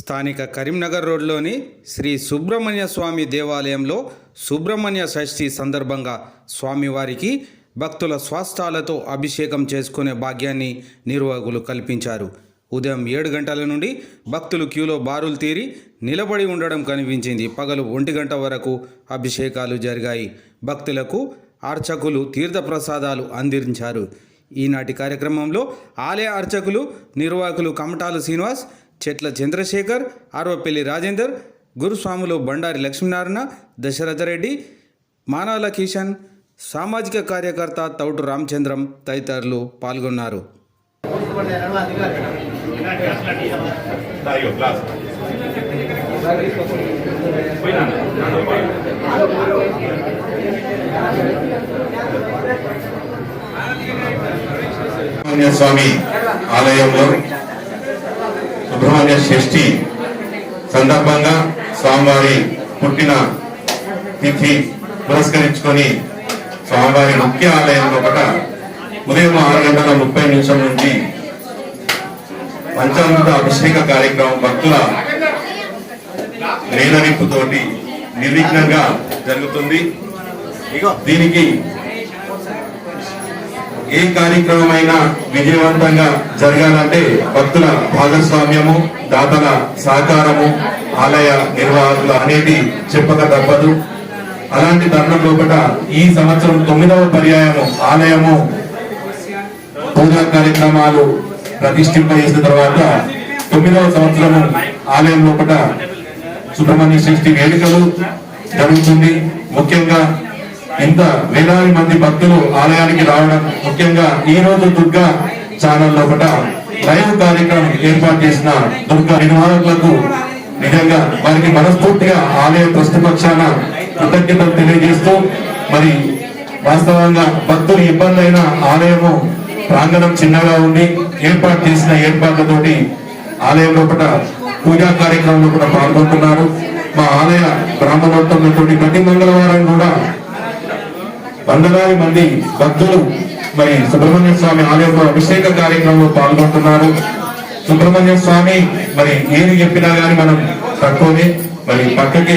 స్థానిక కరీంనగర్ రోడ్లోని శ్రీ సుబ్రహ్మణ్య స్వామి దేవాలయంలో సుబ్రహ్మణ్య షష్ఠి సందర్భంగా స్వామివారికి భక్తుల స్వాస్థాలతో అభిషేకం చేసుకునే భాగ్యాన్ని నిర్వాహకులు కల్పించారు. ఉదయం ఏడు గంటల నుండి భక్తులు క్యూలో బారులు తీరి నిలబడి ఉండడం కనిపించింది. పగలు ఒంటి గంట వరకు అభిషేకాలు జరిగాయి. భక్తులకు అర్చకులు తీర్థప్రసాదాలు అందించారు. ఈనాటి కార్యక్రమంలో ఆలయ అర్చకులు నిర్వాహకులు కమటాలు శ్రీనివాస్ చెట్ల చంద్రశేఖర్ ఆర్వపల్లి రాజేందర్ గురుస్వాములు బండారి లక్ష్మీనారాయణ దశరథరెడ్డి మానవల కిషన్ సామాజిక కార్యకర్త తౌటు రామచంద్రం తదితరులు పాల్గొన్నారు. స్వామి ఆలయంలో సుబ్రహ్మణ్య షష్ఠి సందర్భంగా స్వామివారి పుట్టిన తిథి పురస్కరించుకొని స్వామివారి ముఖ్య ఆలయంలో ఒకట ఉదయం ఆరు గంటల ముప్పై నిమిషం నుంచి పంచామృత అభిషేక కార్యక్రమం భక్తుల మేనరింపుతోటి నిర్విఘ్నంగా జరుగుతుంది. దీనికి ఏ కార్యక్రమమైనా విజయవంతంగా జరగాలంటే భక్తుల భాగస్వామ్యము దాతల సహకారము ఆలయ నిర్వాహకుల అనేది చెప్పక తప్పదు అలాంటి తరుణం లోపల ఈ సంవత్సరం తొమ్మిదవ పర్యాయము ఆలయము పూజా కార్యక్రమాలు ప్రతిష్ఠింపజేసిన తర్వాత తొమ్మిదవ సంవత్సరము ఆలయం లోపల సుబ్రహ్మణ్య షష్ఠి వేడుకలు జరుగుతుంది. ముఖ్యంగా ఇంత వేలాది మంది భక్తులు ఆలయానికి రావడం ముఖ్యంగా ఈ రోజు దుర్గా ఛానల్ లోపల లైవ్ కార్యక్రమం ఏర్పాటు చేసిన దుర్గా నిర్వాహకులకు నిజంగా వారికి మనస్ఫూర్తిగా ఆలయ ట్రస్ట్ పక్షాన కృతజ్ఞతలు తెలియజేస్తూ మరి వాస్తవంగా భక్తులు ఇబ్బందైన ఆలయము ప్రాంగణం చిన్నగా ఉండి ఏర్పాటు చేసిన ఏర్పాట్లతోటి ఆలయం లోపల పూజా కార్యక్రమంలో కూడా పాల్గొంటున్నారు. మా ఆలయ బ్రాహ్మణోత్తములతో ప్రతి మంగళవారం కూడా వందలాది మంది భక్తులు మరి సుబ్రహ్మణ్య స్వామి ఆలయంలో అభిషేక కార్యక్రమంలో పాల్గొంటున్నారు. సుబ్రహ్మణ్య స్వామి మరి ఏది చెప్పినా గానీ మనం తక్కువనే. మరి పక్కకి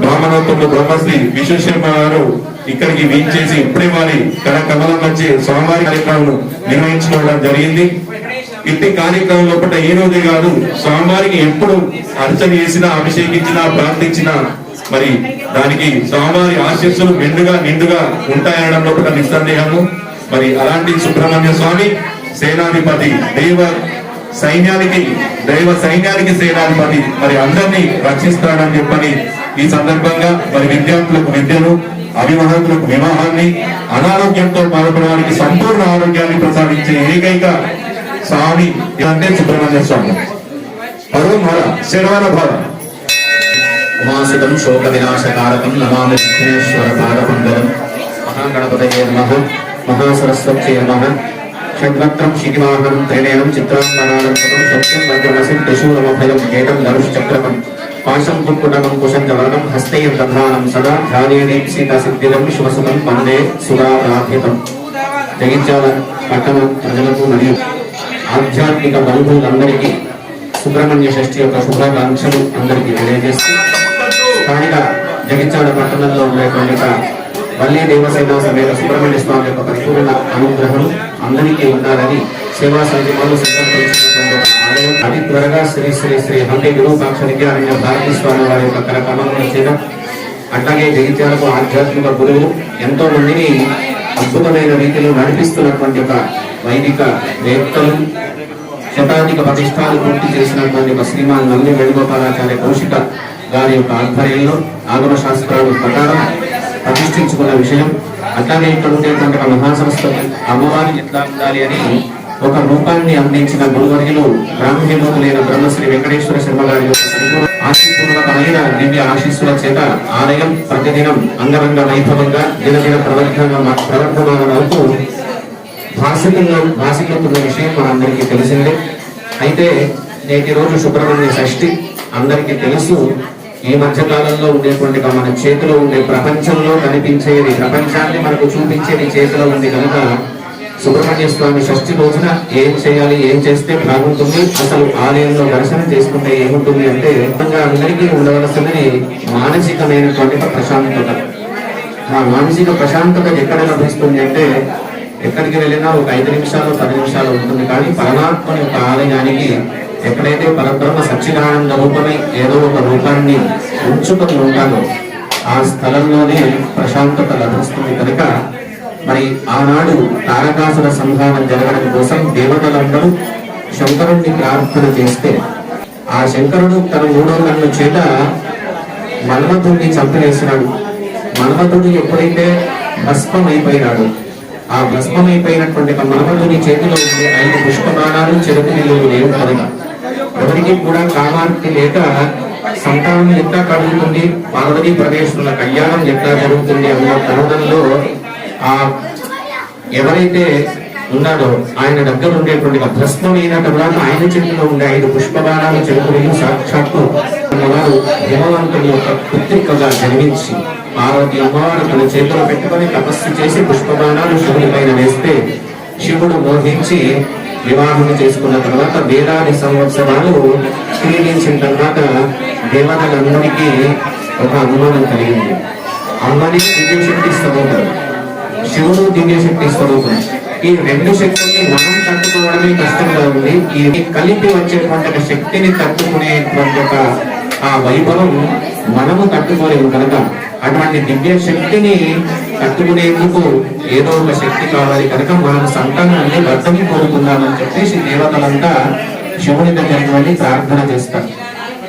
బ్రాహ్మణోత్తములు బ్రహ్మశ్రీ విశ్వశర్మ గారు ఇక్కడికి వీచేసి ఇప్పుడే వారి కళ కమలం వచ్చి స్వామివారి కార్యక్రమం నిర్వహించుకోవడం జరిగింది. ఇట్టి కార్యక్రమం లోపల ఏ రోజే కాదు స్వామివారికి ఎప్పుడు అర్చన చేసినా అభిషేకించినా ప్రార్థించినా మరి దానికి స్వామివారి ఆశీస్సులు మెండుగా నిండుగా ఉంటాయనడంలో కూడా నిస్సందేహము. మరి అలాంటి సుబ్రహ్మణ్య స్వామి సేనాధిపతి దైవ సైన్యానికి దైవ సైన్యానికి సేనాధిపతి మరి అందరినీ రక్షిస్తాడని చెప్పని ఈ సందర్భంగా మరి విద్యార్థులకు విద్యను అభివాహకులకు వివాహాన్ని అనారోగ్యంతో బాధపడడానికి సంపూర్ణ ఆరోగ్యాన్ని ప్రసాదించే ఏకైక స్వామి అంటే సుబ్రహ్మణ్య స్వామి. పరువు మర శరవణ భవ ఉమాసితం శోక వినాశకారకం నమామి విఘ్నేశ్వర పాదపంకజం మహాగణపతయే నమః. మహాసరస్వత్యే నమః. షడ్వక్రం శిఖివాహనం త్రినయనం చిత్రాంగనాలంకృతం సత్యం వజ్రమసిం త్రిశూలమభయం ఏకం ధనుశ్చక్రకం. పాశం కుంకుటకం కుశంచవరణం హస్తైర్ దధానం సదా ధ్యానే దీప్సిత సిద్ధిదం శివసుతం వందే సురారాధితం జగించాల పట్టణ ప్రజలకు మరియు ఆధ్యాత్మిక బంధువులందరికీ సుబ్రహ్మణ్య షష్ఠి యొక్క శుభాకాంక్షలు అందరికీ తెలియజేస్తూ స్థానిక జగిత్యాడ పట్టణంలో ఉండేటువంటి ఒక వల్లీ దేవసేన సమేత సుబ్రహ్మణ్య స్వామి యొక్క పరిపూర్ణ అనుగ్రహం అందరికీ ఉండాలని సేవా సంఘాలు ఆలయం. అతి త్వరగా శ్రీ శ్రీ శ్రీ హంపి విరూపాక్ష విద్యారణ్య భారతీ స్వామి వారి యొక్క కరకమంలో చేయడం అట్లాగే జగిత్యాలకు ఆధ్యాత్మిక గురువు ఎంతో మందిని అద్భుతమైన రీతిలో నడిపిస్తున్నటువంటి ఒక వైదిక వేత్తలు శతాధిక ప్రతిష్టాలు పూర్తి చేసినటువంటి ఒక శ్రీమాన్ నల్లి వేణుగోపాలాచార్య కౌశిక గారి యొక్క ఆధ్వర్యంలో ఆగమ శాస్త్రాల ప్రకారం ప్రతిష్ఠించుకున్న విషయం. అట్లాగే ఇక్కడ ఉండేటువంటి మహాసంస్థ అమ్మవారి ఎట్లా ఉండాలి అని ఒక రూపాన్ని అందించిన గురువర్యులు బ్రాహ్మణులైన బ్రహ్మశ్రీ వెంకటేశ్వర శర్మ గారి యొక్క దివ్య ఆశీస్సుల చేత ఆలయం ప్రతిదినం అంగరంగ వైభవంగా దినదిన ప్రవర్ధన ప్రవర్ధమానం అవుతూ భాషికంగా భాషికతున్న విషయం మనందరికీ తెలిసిందే. అయితే నేటి రోజు సుబ్రహ్మణ్య షష్ఠి అందరికీ తెలుసు. ఈ మధ్య కాలంలో ఉండేటువంటి మన చేతిలో ఉండే ప్రపంచంలో కనిపించేది ప్రపంచాన్ని మనకు చూపించేది చేతిలో ఉంది కనుక సుబ్రహ్మణ్య స్వామి షష్ఠి రోజున ఏం చేయాలి ఏం చేస్తే బాగుంటుంది అసలు ఆలయంలో దర్శనం చేసుకుంటే ఏముంటుంది అంటే అందరికీ ఉండవలసినది మానసికమైనటువంటి ప్రశాంతత. ఆ మానసిక ప్రశాంతత ఎక్కడ లభిస్తుంది అంటే ఎక్కడికి వెళ్ళినా ఒక ఐదు నిమిషాలు పది నిమిషాలు ఉంటుంది. కానీ పరమాత్మ యొక్క ఆలయానికి ఎక్కడైతే పరబ్రహ్మ సచ్చిదానంద రూపమే ఏదో ఒక రూపాన్ని ఉంచుకొని ఉంటాడో ఆ స్థలంలోనే ప్రశాంతత లభిస్తుంది కనుక మరి ఆనాడు తారకాసుర సంహారం జరగడం కోసం దేవతలందరూ శంకరుణ్ణి ప్రార్థన చేస్తే ఆ శంకరుడు తన మూడో కన్ను చేత మన్మధుడిని చంపివేసినాడు మన్మధుడు ఎప్పుడైతే భస్మం ఆ భస్మం అయిపోయినటువంటి చేతిలో ఉండే ఐదు పుష్పమానాలు చెరుకు నిలువలు లేవు కనుక ఎవరికి కూడా కామానికి లేక సంతానం ఎట్లా కలుగుతుంది? పార్వతీ ప్రదేశంలో కళ్యాణం ఎట్లా జరుగుతుంది అన్న తరుణంలో ఆ ఎవరైతే ఉన్నాడో ఆయన దగ్గర ఉండేటువంటి ఒక తర్వాత ఆయన చేతిలో ఉండే ఐదు పుష్పబాణాలు చెరుకుని సాక్షాత్తు అన్నవారు హిమవంతుని యొక్క పుత్రికగా జన్మించి పార్వతి అమ్మవారు తన చేతిలో పెట్టుకొని తపస్సు చేసి పుష్పబాణాలు శివుని పైన వేస్తే శివుడు మోహించి వివాహం చేసుకున్న తర్వాత వేలాది సంవత్సరాలు క్షీణించిన తర్వాత దేవతలందరికీ ఒక అనుమానం కలిగింది. అమ్మని దివ్యశక్తి స్వరూపం శివుడు దివ్యశక్తి స్వరూపం ఈ రెండు శక్తుల్ని మనం తట్టుకోవడమే కష్టంగా ఉంది. ఈ కలిపి వచ్చేటువంటి శక్తిని తట్టుకునేటువంటి ఆ వైభవం మనము తట్టుకోలేము కనుక అటువంటి దివ్య శక్తిని తట్టుకునేందుకు ఏదో ఒక శక్తి కావాలి. కనుక మనం సంతానాన్ని వర్ధని కోరుకుందామని చెప్పేసి దేవతలంతా శివుని దగ్గరికి వెళ్ళి ప్రార్థన చేస్తారు.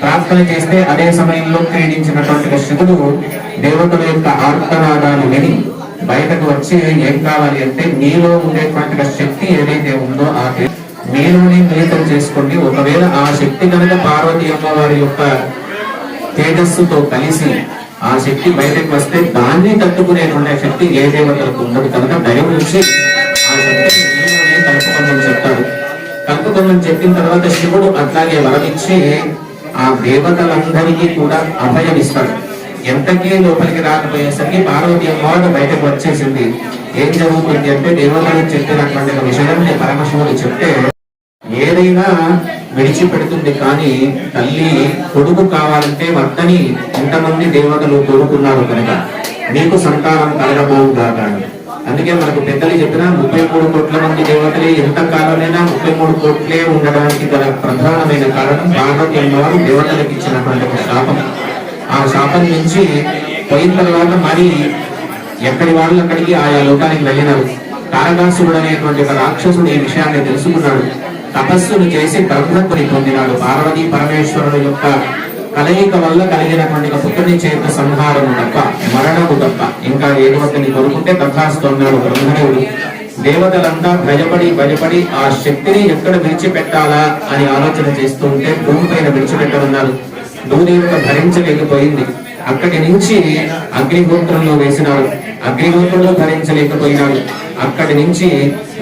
ప్రార్థన చేస్తే అదే సమయంలో క్రీడించినటువంటి శివుడు దేవతల యొక్క ఆర్తనాదాలు విని బయటకు వచ్చి ఏం కావాలి అంటే మీలో ఉండేటువంటి శక్తి ఏదైతే ఉందో ఆ మీలోనే మిళితం చేసుకోండి. ఒకవేళ ఆ శక్తి కనుక పార్వతి అమ్మవారి యొక్క తేజస్సుతో కలిసి ఆ శక్తి బయటకు వస్తే దాన్ని తట్టుకునేటువంటి శక్తి ఏ దేవతలకు ఉండదు. కనుక దయం నుంచి ఆ శక్తిని కలుపుకోమని చెప్తాడు. కలుపుకోమని చెప్పిన తర్వాత శివుడు అట్లాగే వరమిచ్చి ఆ దేవతలందరికీ కూడా అభయమిస్తాడు. ఎంతకీ లోపలికి రాకపోయేసరికి పార్వతి అమ్మవారు బయటకు వచ్చేసింది. ఏం జరుగుతుంది అంటే దేవతలు చెప్పినటువంటి ఒక విషయాన్ని పరమశివుడు చెప్తే ఏదైనా విడిచిపెడుతుంది కానీ తల్లి కొడుకు కావాలంటే వద్దని ఇంతమంది దేవతలు కోరుకున్నారు కనుక నీకు సంతానం కలగబోవు కాక అందుకే మనకు పెద్దలు చెప్పిన ముప్పై మూడు కోట్ల మంది దేవతలే ఎంత కాలమైనా ముప్పై మూడు కోట్లే ఉండడానికి గల ప్రధానమైన కారణం పార్వతి అమ్మవారు దేవతలకు ఇచ్చినటువంటి ఒక శాపం. ఆ శాపం నుంచి పోయిన తర్వాత మరి ఎక్కడి వాళ్ళు అక్కడికి ఆయా లోకానికి వెళ్ళినారు. తారకాసురుడు అనేటువంటి ఒక రాక్షసుడు ఈ విషయాన్ని తెలుసుకున్నాడు. తపస్సును చేసి బ్రహ్మత్వని పొందినాడు. పార్వతీ పరమేశ్వరుడు యొక్క కలయిక వల్ల కలిగినటువంటి పుత్రుని చేత సంహారము తప్ప మరణము తప్ప. ఇంకా ఏదో కొనుక్కుంటే తథాస్తు అన్నాడు బ్రహ్మదేవుడు దేవతలంతా భయపడి భయపడి ఆ శక్తిని ఎక్కడ విడిచిపెట్టాలా అని ఆలోచన చేస్తుంటే భూమి పైన విడిచిపెట్టమన్నారు భూదేవత భరించలేకపోయింది. అక్కడి నుంచి అగ్నిహోత్రంలో వేసినారు అగ్నిహోత్రంలో భరించలేకపోయినాడు. అక్కడి నుంచి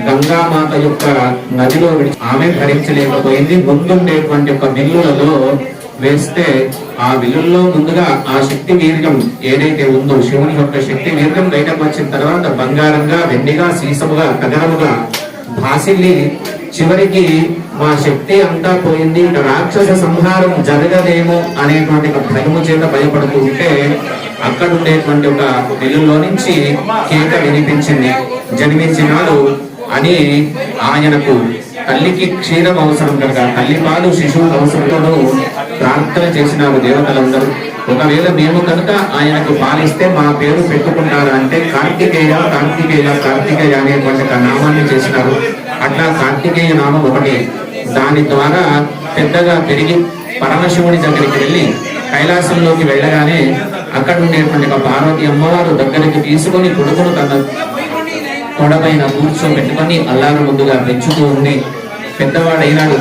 గంగామాత యొక్క నదిలో ఆమె భరించలేకపోయింది ముందుండేటువంటి ఒక బిల్లులలో వేస్తే ఆ విల్లుల్లో ముందుగా ఆ శక్తి వీర్యం ఏదైతే ఉందో శివుని యొక్క శక్తి వీర్యం బయటకు వచ్చిన తర్వాత బంగారంగా వెండిగా సీసముగా కదనముగా భాసిల్లి చివరికి మా శక్తి అంతా పోయింది. రాక్షస సంహారం జరగదేమో అనేటువంటి ఒక భయము చేత భయపడుతూ ఉంటే అక్కడ ఉండేటువంటి ఒక వెలుగులో నుంచి కేక వినిపించింది. జన్మించినాడు అని ఆయనకు తల్లికి క్షీరం అవసరం కనుక తల్లి పాలు శిశువు అవసరంతోనూ ప్రార్థన చేసినారు దేవతలందరూ ఒకవేళ మేము కనుక ఆయనకు పాలిస్తే మా పేరు పెట్టుకుంటారు అంటే కార్తికేయ కార్తికేయ కార్తికేయ అనేటువంటి నామాన్ని చేసినారు. అట్లా కార్తికేయ నామం ఒకటి. దాని ద్వారా పెద్దగా పెరిగి పరమశివుని దగ్గరికి వెళ్ళి కైలాసంలోకి వెళ్ళగానే అక్కడ ఉండేటువంటి ఒక పార్వతి అమ్మవారు దగ్గరికి తీసుకొని కొడుకును తన తొడపైన కూర్చోబెట్టుకొని అల్లాను ముందుగా పెంచుతూ ఉండి పెద్దవాడైనాడు.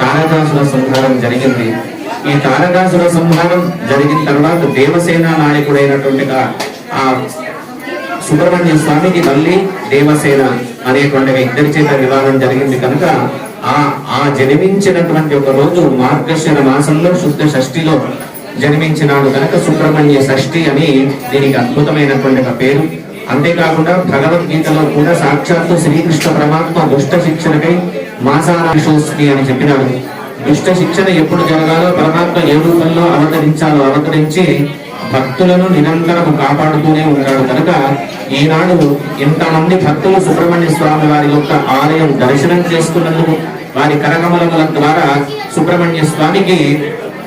తారదాసుల సంహారం జరిగింది. ఈ తారదాసుల సంహారం జరిగిన తర్వాత దేవసేన నాయకుడైనటువంటి ఆ- ఆ సుబ్రహ్మణ్య స్వామికి మళ్ళీ దేవసేన అనేటువంటి ఇద్దరి చేత వివాహం జరిగింది కనుక ఆ ఆ జన్మించినటువంటి ఒక రోజు మార్గశిర మాసంలో శుద్ధ షష్ఠిలో జన్మించినాడు కనుక సుబ్రహ్మణ్య షష్ఠి అని దీనికి అద్భుతమైనటువంటి ఒక పేరు. అంతేకాకుండా భగవద్గీతలో కూడా సాక్షాత్తు శ్రీకృష్ణ పరమాత్మ దుష్ట శిక్షణకై మాసారాశోస్మి అని చెప్పినాడు. దుష్ట శిక్షణ ఎప్పుడు జరగాలో పరమాత్మ ఏ రూపంలో అవతరించాలో అవతరించి భక్తులను నిరంతరం కాపాడుతూనే ఉంటాడు. కనుక ఈనాడు ఇంతమంది భక్తులు సుబ్రహ్మణ్య స్వామి వారి యొక్క ఆలయం దర్శనం చేసుకున్నందుకు వారి కరకమలముల ద్వారా సుబ్రహ్మణ్య స్వామికి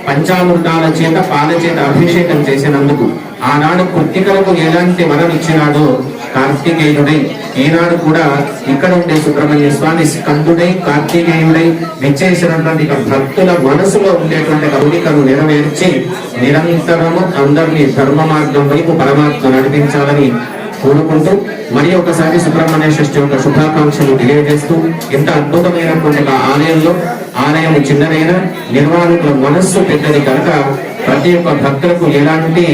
పంచామృతాల చేత పాల చేత అభిషేకం చేసినందుకు ఆనాడు కృత్తికలకు ఎలాంటి వరం ఇచ్చినాడో కార్తికేయుడై ఈనాడు కూడా ఇక్కడ ఉండే సుబ్రహ్మణ్య స్వామి స్కందుడై కార్తికేయుడై విచ్చేసినటువంటి భక్తుల మనసులో ఉండేటువంటి కోరికను నెరవేర్చి నిరంతరము అందరినీ ధర్మ మార్గం వైపు పరమాత్మ నడిపించాలని కోరుకుంటూ మరి ఒకసారి సుబ్రహ్మణ్య షష్ఠి యొక్క శుభాకాంక్షలు తెలియజేస్తూ ఇంత అద్భుతమైనటువంటి ఆలయంలో ఆలయం చిన్నదైన నిర్వాహకుల మనస్సు పెద్దది కనుక ప్రతి ఒక్క భక్తులకు ఎలాంటి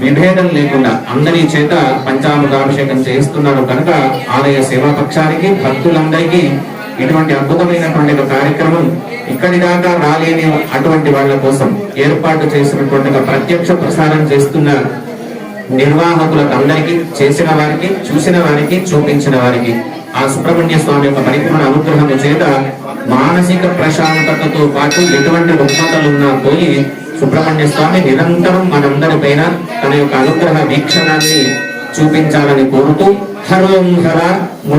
విభేదం లేకుండా అందరి చేత పంచామృతాభిషేకం చేస్తున్నారు కనుక ఆలయ సేవా పక్షానికి భక్తులందరికీ ఇటువంటి అద్భుతమైనటువంటి ఒక కార్యక్రమం ఇక్కడి దాకా రాలేని అటువంటి వాళ్ళ కోసం ఏర్పాటు చేసినటువంటి ఒక ప్రత్యక్ష ప్రసారం చేస్తున్న నిర్వాహకులకు అందరికీ చేసిన వారికి చూసిన వారికి చూపించిన వారికి ఆ సుబ్రహ్మణ్య స్వామి యొక్క పరిపూర్ణ అనుగ్రహం చేత మానసిక ప్రశాంతతతో పాటు ఎటువంటి రుగ్మతలున్నా పోయి సుబ్రహ్మణ్య స్వామి నిరంతరం మనందరి పైన తన యొక్క అనుగ్రహ వీక్షణాన్ని చూపించాలని కోరుతూ హరోం హర